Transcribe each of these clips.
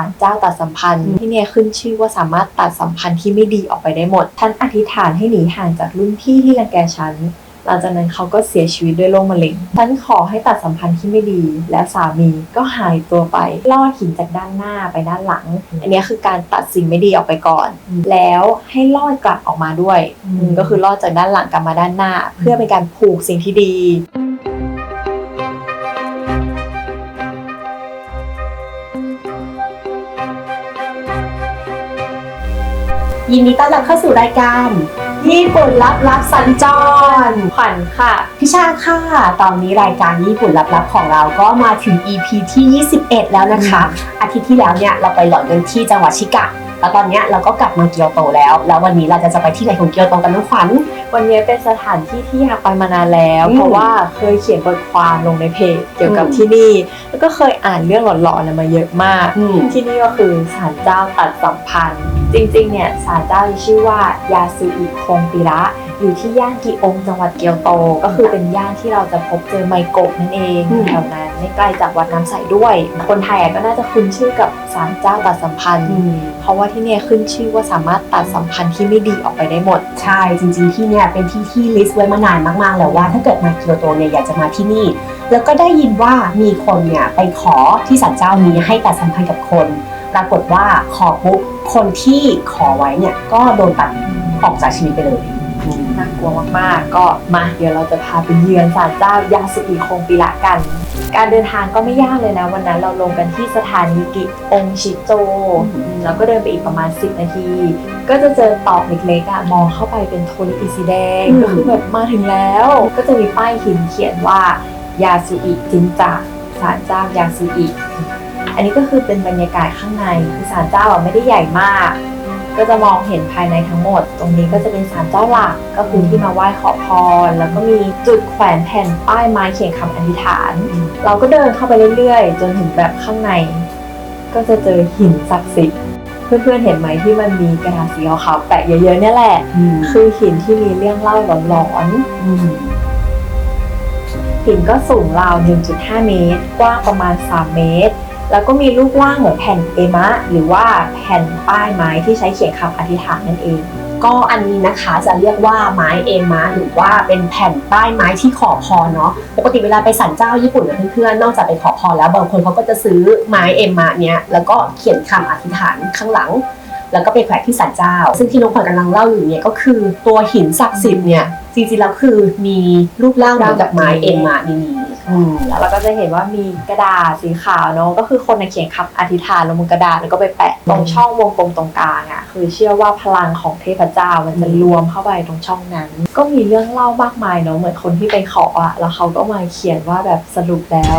ารเจ้าตัดสัมพันธ์ที่เนี่ยขึ้นชื่อว่าสามารถตัดสัมพันธ์ที่ไม่ดีออกไปได้หมดฉันอธิษฐานให้หนีห่างจากรุ่นพี่ที่รังแกฉันหลังจากนั้นเขาก็เสียชีวิตด้วยโรคมะเร็งฉันขอให้ตัดสัมพันธ์ที่ไม่ดี และสามีก็หายตัวไป ลอดหินจากด้านหน้าไปด้านหลัง อันนี้คือการตัดสิ่งไม่ดีออกไปก่อน แล้วให้ลอดกลับออกมาด้วย ก็คือลอดจากด้านหลังกลับมาด้านหน้า เพื่อเป็นการผูกสิ่งที่ดี ยินดีต้อนรับเข้าสู่รายการ ญี่ปุ่นลับลับสัญจรขวัญค่ะ พิชาค่ะ ตอนนี้รายการญี่ปุ่นลับลับของเราก็มาถึง EP ที่ 21 แล้วนะคะ อาทิตย์ที่แล้วเนี่ยเราไปหลอนกันที่จังหวัดชิกะแล้วตอนเนี้ยเราก็กลับมาเกียวโตแล้ว แล้ววันนี้เราจะจะไปที่ไหนของเกียวโตกันน้องขวัญ วันนี้เป็นสถานที่ที่อยากไปมานานแล้วอืมเพราะว่าเคยเขียนบทความลงในเพจเกี่ยวกับอืมที่นี่ แล้วก็เคยอ่านเรื่องหลอนๆมาเยอะมากอืมที่นี่ก็คือศาลเจ้าตัดสัมพันธ์ จริงๆ เนี่ยศาลเจ้ามีชื่อว่ายาซูอิคงปิระอยู่ที่ย่านกิองจังหวัดเกียวโต ก็คือเป็นย่านที่เราจะพบเจอไมโกะนั่นเองอืมแถวนั้นไม่ไกลจากวัดน้ำใสด้วย คนไทยอะก็น่าจะคุ้นชื่อกับศาลเจ้าตัดสัมพันธ์อืมเพราะว่าที่เนี่ยขึ้นชื่อว่าสามารถตัดสัมพันธ์ที่ไม่ดีออกไปได้หมด ใช่จริง ๆ ที่เนี่ยเป็นที่ที่ลิสต์ไว้มานานมากๆ แล้วว่าถ้าเกิดมาเกียวโตเนี่ยอยากจะมาที่นี่ แล้วก็ได้ยินว่ามีคนเนี่ยไปขอที่ศาลเจ้านี้ให้ตัดสัมพันธ์กับคน ปรากฏว่าขอปุ๊บคนที่ขอไว้เนี่ยก็โดนตัดออกจากชีวิตไปเลยอืมน่ากลัวมากๆ ก็มาเดี๋ยวเราจะพาไปเยือนศาลเจ้ายาสุอิคงปิระกัน การเดินทางก็ไม่ยากเลยนะ วันนั้นเราลงกันที่สถานีกิองชิโจอืมอืมแล้วก็เดินไปอีกประมาณ 10 นาที ก็จะเจอตอกเล็กๆอะมองเข้าไปเป็นโทนอิสีแดงก็คือแบบมาถึงแล้ว ก็จะมีป้ายหินเขียนว่ายาสุอิจินจักศาลเจ้ายาสุอิ อันนี้ก็คือเป็นบรรยากาศข้างในคือศาลเจ้าอะไม่ได้ใหญ่มาก ก็จะมองเห็นภายในทั้งหมด ตรงนี้ก็จะเป็นศาลเจ้าหลักก็คือที่มาไหว้ขอพร แล้วก็มีจุดแขวนแผ่นป้ายไม้เขียนคำอธิษฐาน เราก็เดินเข้าไปเรื่อยๆ จนถึงแบบข้างใน ก็จะเจอหินศักดิ์สิทธิ์เพื่อนๆเห็นไหมที่มันมีกระดาษสีขาวๆแปะเยอะๆเนี่ยแหละ คือหินที่มีเรื่องเล่าหลอนๆหินก็สูงราว 1.5 เมตร กว้างประมาณ 3 เมตร แล้วก็มีรูปร่างเหมือนแผ่นเอมะหรือว่าแผ่นป้ายไม้ที่ใช้เขียนคำอธิษฐานนั่นเอง ก็อันนี้นะคะจะเรียกว่าไม้เอมะหรือว่าเป็นแผ่นป้ายไม้ที่ขอพรเนาะปกติเวลาไปสันเจ้าญี่ปุ่นนะเพื่อนๆนอกจากไปขอพรแล้วบางคนเขาก็จะซื้อไม้เอมะเนี้ยแล้วก็เขียนคำอธิษฐานข้างหลังแล้วก็ไปแขวนที่สันเจ้า ซึ่งที่น้องขวัญกำลังเล่าอยู่เนี่ยก็คือตัวหินศักดิ์สิทธิ์เนี่ยจริงๆแล้วคือมีรูปร่างเหมือนกับไม้เอมะนี่ แล้วเราก็จะเห็นว่ามีกระดาษสีขาวเนาะก็คือคนในะเขียนคำอธิษฐานลงบนกระดาษแล้วก็ไปแปะตรงช่องวงกลมตรงกลางอะ่ะคือเชื่อว่าพลังของเทพเจ้ามันจะรวมเข้าไปตรงช่องนั้น ก็มีเรื่องเล่ามากมายเนาะเหมือนคนที่ไปขออะ่ะแล้วเขาก็มาเขียนว่าแบบสรุปแล้ว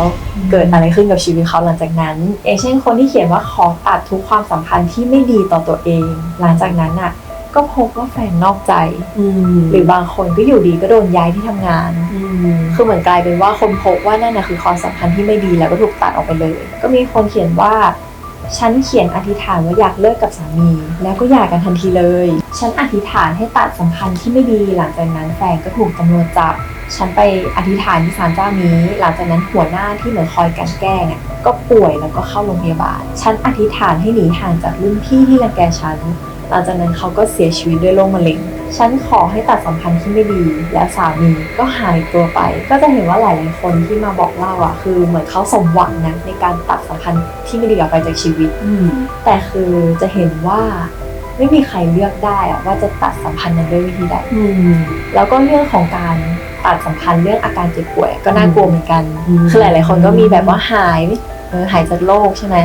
เกิดอะไรขึ้นกับชีวิตเขาหลังจากนั้นอย่างเช่นคนที่เขียนว่าขอตัดทุกความสัมพันธ์ที่ไม่ดีต่อตัวเอง หลังจากนั้นอะ ก็พบว่าแฟนนอกใจอืมหรือบางคนก็อยู่ดีก็โดนย้ายที่ทำงานอืมคือเหมือนกลายเป็นว่าคนพบว่านั่นน่ะคือความสัมพันธ์ที่ไม่ดีแล้วก็ถูกตัดออกไปเลย ก็มีคนเขียนว่าฉันเขียนอธิษฐานว่าอยากเลิกกับสามี แล้วก็หย่ากันทันทีเลย ฉันอธิษฐานให้ตัดสัมพันธ์ที่ไม่ดี หลังจากนั้นแฟนก็ถูกตำรวจจับ ฉันไปอธิษฐานที่ศาลเจ้านี้ หลังจากนั้นหัวหน้าที่เหมือนคอยกลันแกล้งอะก็ป่วยแล้วก็เข้าโรงพยาบาล ฉันอธิษฐานให้หนีห่างจากรุ่นพี่ที่รังแกฉัน หลังจากนั้นเขาก็เสียชีวิตด้วยโรคมะเร็ง ฉันขอให้ตัดสัมพันธ์ที่ไม่ดี และสามีก็หายตัวไป ก็จะเห็นว่าหลายๆคนที่มาบอกเล่าอะ คือเหมือนเขาสมหวังนะในการตัดสัมพันธ์ที่ไม่ดีออกไปจากชีวิตอืมแต่คือจะเห็นว่าไม่มีใครเลือกได้อะว่าจะตัดสัมพันธ์นั้นด้วยวิธีใดอืมแล้วก็เรื่องของการตัดสัมพันธ์เรื่องอาการเจ็บป่วย ก็น่ากลัวเหมือนกันอืมคือหลาย ๆ คนก็มีแบบว่าหายเออหายจากโรคใช่ไหม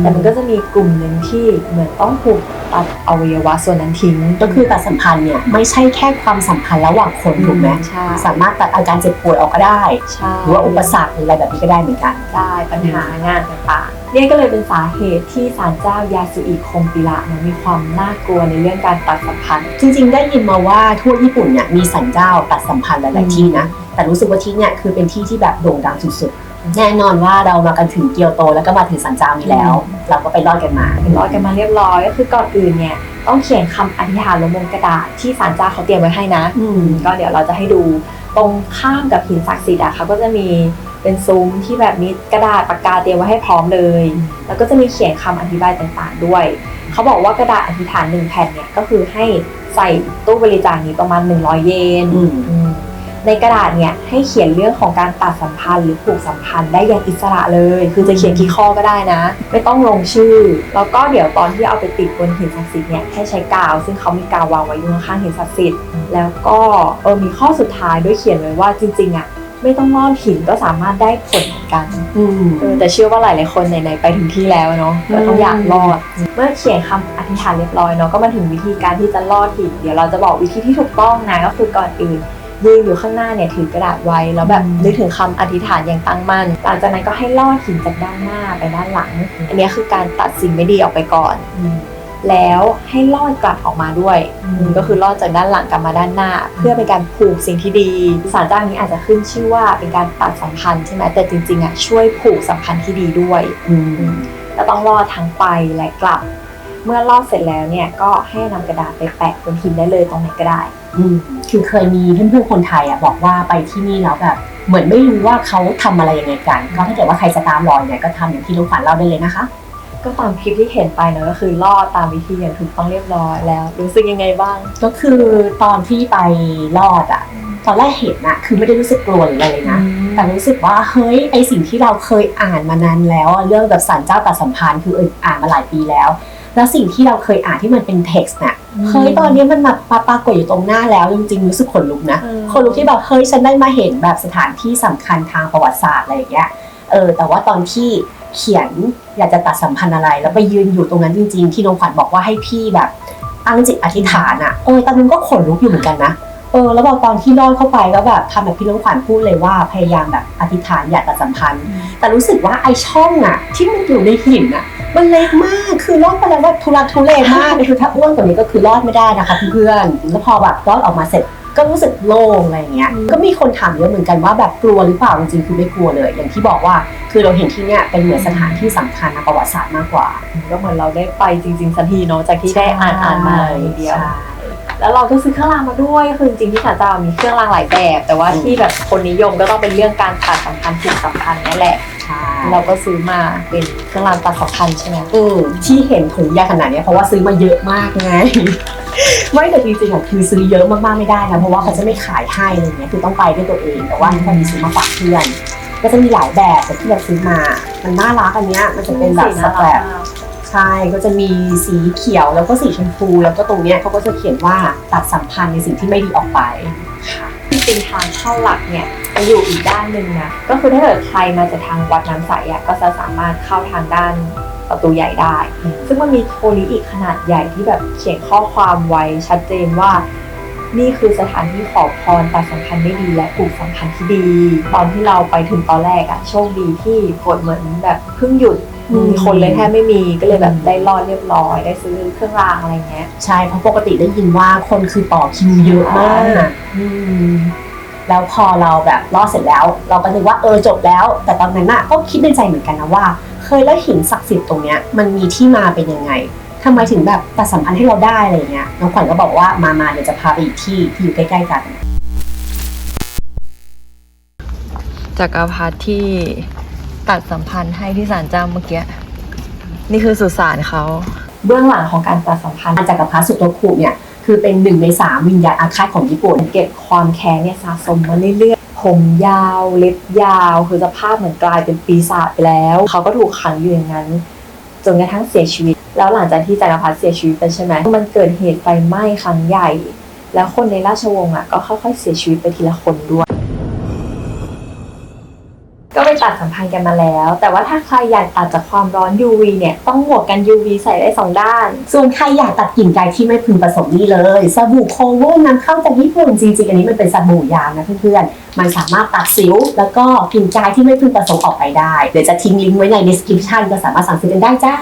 แต่มันก็จะมีกลุ่มหนึ่งที่เหมือนต้องถูก ตัดอวัยวะส่วนนั้นทิ้ง ก็คือตัดสัมพันธ์เนี่ยไม่ใช่แค่ความสัมพันธ์ระหว่างคนถูกไหมใช่สามารถตัดอาการเจ็บป่วยออกก็ได้ใช่หรือว่าอุปสรรคหรืออะไรแบบนี้ก็ได้เหมือนกัน ได้ปัญหางานต่างๆเนี่ยก็เลยเป็นสาเหตุที่ศาลเจ้ายาสุอิคงปิระเนี่ยมีความน่ากลัวในเรื่องการตัดสัมพันธ์ จริงๆ ได้ยินมาว่าทั่วญี่ปุ่นเนี่ยมีสันเจ้าตัดสัมพันธ์หลายๆที่นะ แต่รู้สึกว่าที่เนี่ยคือเป็นที่ที่แบบโด่งดังสุดๆ แน่นอนว่าเรามากันถึงเกียวโตแล้วก็มาถึงสันเจ้านี้แล้ว เราก็ไปรอดกันมาเรียบร้อยกันมาเรียบร้อยก็คือก่อนอื่นเนี่ยต้องเขียนคำอธิษฐานลงบนกระดาษที่ศาลเจ้าเขาเตรียมไว้ให้นะอืมก็เดี๋ยวเราจะให้ดูตรงข้ามกับหินศักดิ์สิทธิ์อะเขาก็จะมีเป็นซุ้มที่แบบมีกระดาษปากกาเตรียมไว้ให้พร้อมเลย แล้วก็จะมีเขียนคำอธิบายต่างๆ ด้วย เขาบอกว่ากระดาษอธิษฐานหนึ่งแผ่นเนี่ยก็คือให้ใส่ตู้บริจาคนี้ประมาณ 100 เยนอืมอืม ในกระดาษเนี่ยให้เขียนเรื่องของการตัดสัมพันธ์หรือผูกสัมพันธ์ได้อย่างอิสระเลย คือจะเขียนกี่ข้อก็ได้นะ ไม่ต้องลงชื่อ แล้วก็เดี๋ยวตอนที่เอาไปติดบนหินศักดิ์สิทธิ์เนี่ยให้ใช้กาว ซึ่งเขามีกาววางไว้อยู่ข้างๆหินศักดิ์สิทธิ์แล้วก็เออมีข้อสุดท้ายด้วยเขียนไว้ว่าจริงๆอะไม่ต้องลอดหินก็สามารถได้ผลเหมือนกันอืมเออแต่เชื่อว่าหลายๆคนไหนๆไปถึงที่แล้วเนาะก็ต้องอยากรอด เมื่อเขียนคำอธิษฐานเรียบร้อยเนาะก็มาถึงวิธีการที่จะรอดหินเดี๋ยวเราจะบอกวิธีที่ถูกต้องนะก็คือก่อนอื่น ยืนอยู่ข้างหน้าเนี่ยถือกระดาษไว้แล้วแบบนึกถึงคำอธิษฐานอย่างตั้งมั่นหลังจากนั้นก็ให้ลอดหินจากด้านหน้าไปด้านหลัง อันนี้คือการตัดสิ่งไม่ดีออกไปก่อนแล้วให้ลอดกลับออกมาด้วยอืมก็คือลอดจากด้านหลังกลับมาด้านหน้า เพื่อเป็นการผูกสิ่งที่ดีสารเจ้านี้อาจจะขึ้นชื่อว่าเป็นการตัดสัมพันธ์ใช่ไหมแต่จริงๆอะช่วยผูกสัมพันธ์ที่ดีด้วยอืมก็ต้องลอดทั้งไปและกลับ เมื่อลอดเสร็จแล้วเนี่ยก็ให้นำกระดาษไปแปะบนหินได้เลยตรงไหนก็ได้อืมคือเคยมีเพื่อนๆคนไทยอะบอกว่าไปที่นี่แล้วแบบเหมือนไม่รู้ว่าเขาทำอะไรยังไงกันก็ถ้าเกิดว่าใครจะตามรอยเนี่ยก็ทำอย่างที่ลุงขวัญเล่าได้เลยนะคะ ก็ตามคลิปที่เห็นไปเนอะก็คือลอดตามวิธีอย่างถูกต้องเรียบร้อยแล้วรู้สึกยังไงบ้าง ก็คือตอนที่ไปรอดอะตอนแรกเห็นอะคือไม่ได้รู้สึกกลัวหรืออะไรเลยนะ แต่รู้สึกว่าเฮ้ยไอสิ่งที่เราเคยอ่านมานานแล้วอะเรื่องแบบสารเจ้าตัดสัมพันธ์คือเอออ่านมาหลายปีแล้ว แล้วสิ่งที่เราเคยอ่านที่มันเป็นเท็กซ์น่ะอืมเฮ้ยตอนนี้มันมาปรากฏอยู่ตรงหน้าแล้วจริงๆรู้สึกขนลุกนะอืมคนลุกที่แบบเฮ้ยฉันได้มาเห็นแบบสถานที่สำคัญทางประวัติศาสตร์อะไรอย่างเงี้ยเออแต่ว่าตอนที่เขียนอยากจะตัดสัมพันธ์อะไร แล้วไปยืนอยู่ตรงนั้นจริง ๆ ที่น้องขวัญบอกว่าให้พี่แบบตั้งจิตอธิษฐานอะเออตอนนั้นก็ขนลุกอยู่เหมือนกันนะเออแล้วพอตอนที่ลอดเข้าไปแล้วแบบทำแบบพี่น้องขวัญพูดเลยว่าพยายามแบบอธิษฐานอยากตัดสัมพันธ์ แต่รู้สึกว่าไอช่องอะที่มันอยู่ในหินอะ มันเล็กมากคือลอดไปแล้วแบบทุรักทุเลมากคือถ้าอ้วนกว่านี้ก็คือรอดไม่ได้นะคะเพื่อนๆแล้วพอแบบรอดออกมาเสร็จก็รู้สึกโล่งอะไรอย่างเงี้ยอืมก็มีคนถามเยอะเหมือนกันว่าแบบกลัวหรือเปล่าจริงๆคือไม่กลัวเลย อย่างที่บอกว่าคือเราเห็นที่เนี่ยเป็นเหมือนสถานที่สำคัญทางประวัติศาสตร์มากกว่า ก็เหมือนเราได้ไปจริงๆสักทีเนาะจากที่ได้อ่านอ่านมาอย่างเดียวใช่แล้วเราก็ซื้อเครื่องรางมาด้วยคือจริงๆที่ศาลเจ้ามีเครื่องรางหลายแบบ แต่ว่าอืมที่แบบคนนิยมก็ต้องเป็นเรื่องการตัดสัมพันธ์ผูกสัมพันธ์นั่นแหละใช่ เราก็ซื้อมาเป็นเครื่องรางตัดสัมพันธ์ใช่ไหมอืมที่เห็นถุงยาขนาดเนี้ยเพราะว่าซื้อมาเยอะมากไง ไม่แต่จริงๆอะคือซื้อเยอะมากๆไม่ได้นะเพราะว่าเขาจะไม่ขายให้อะไรเงี้ยคือต้องไปด้วยตัวเองแต่ว่าที่คนซื้อมาฝากเพื่อน ก็จะมีหลายแบบแต่ที่เราซื้อมา มันน่ารักอันเนี้ยมันจะเป็นแบบสแตรปใช่ก็จะมีสีเขียวแล้วก็สีชมพู แล้วก็ตรงเนี้ยเขาก็จะเขียนว่าตัดสัมพันธ์ในสิ่งที่ไม่ดีออกไปจ ริงๆทางเข้าหลักเนี่ยจะอยู่อีกด้านหนึ่งนะ ก็คือถ้าเกิดใครมาจากทางวัดน้ำใสอะก็จะสามารถเข้าทางด้านประตูใหญ่ได้ ซึ่งมันมีโทลิอีกขนาดใหญ่ที่แบบเขียนข้อความไว้ชัดเจนว่า นี่คือสถานที่ขอพรตัดสัมพันธ์ได้ดีและปลูกสัมพันธ์ที่ดี ตอนที่เราไปถึงตอนแรกอะโชคดีที่ฝนเหมือนแบบเพิ่งหยุดอืมคนเลยแทบไม่มีก็เลยแบบได้รอดเรียบร้อย ได้ซื้อเครื่องรางอะไรเงี้ยใช่เพราะปกติได้ยินว่าคนคือต่อคิวเยอะมากอืมแล้วพอเราแบบรอดเสร็จแล้ว เราก็นึกว่าเออจบแล้ว แต่ตอนนั้นน่ะก็คิดในใจเหมือนกันนะว่า เคยแล้วหินศักดิ์สิทธิ์ตรงเนี้ยมันมีที่มาเป็นยังไง ทำไมถึงแบบตัดสัมพันธ์ให้เราได้อะไรเงี้ยน้องขวัญก็บอกว่ามามาเดี๋ยวจะพาไปอีกที่ที่อยู่ใกล้ๆกันจักรพรรดิที่ตัดสัมพันธ์ให้ที่ศาลเจ้าเมื่อกี้นี่คือสุสานเขาเบื้องหลังของการตัดสัมพันธ์อาจักรพรรดิสุโตคุเนี่ยคือเป็นหนึ่งในสามวิญญาณอาฆาตของญี่ปุ่นเก็บความแค้นเนี่ยสะสมมาเรื่อยๆ ผมยาวเล็บยาว คือสภาพเหมือนกลายเป็นปีศาจไปแล้ว เขาก็ถูกขังอยู่อย่างนั้น จนกระทั่งเสียชีวิต แล้วหลังจากที่จักรพรรดิเสียชีวิตไปใช่ไหมมันเกิดเหตุไฟไหม้ครั้งใหญ่ แล้วคนในราชวงศ์อะก็ค่อยๆเสียชีวิตไปทีละคนด้วย ก็ไปตัดสัมพันธ์กันมาแล้ว แต่ว่าถ้าใครอยากตัดจากความร้อน UV เนี่ยต้องหมวกกัน UV ใส่ได้สองด้าน ส่วนใครอยากตัดกลิ่นกายที่ไม่พึงประสงค์นี่เลยสบู่โคโวนำเข้าจากญี่ปุ่นจริงๆอันนี้มันเป็นสบู่ยางนะเพื่อนๆมันสามารถตัดสิว แล้วก็กลิ่นกายที่ไม่พึงประสงค์ออกไปได้เดี๋ยวจะทิ้งลิงก์ไว้ใน description ก็สามารถสั่งซื้อกันได้จ้า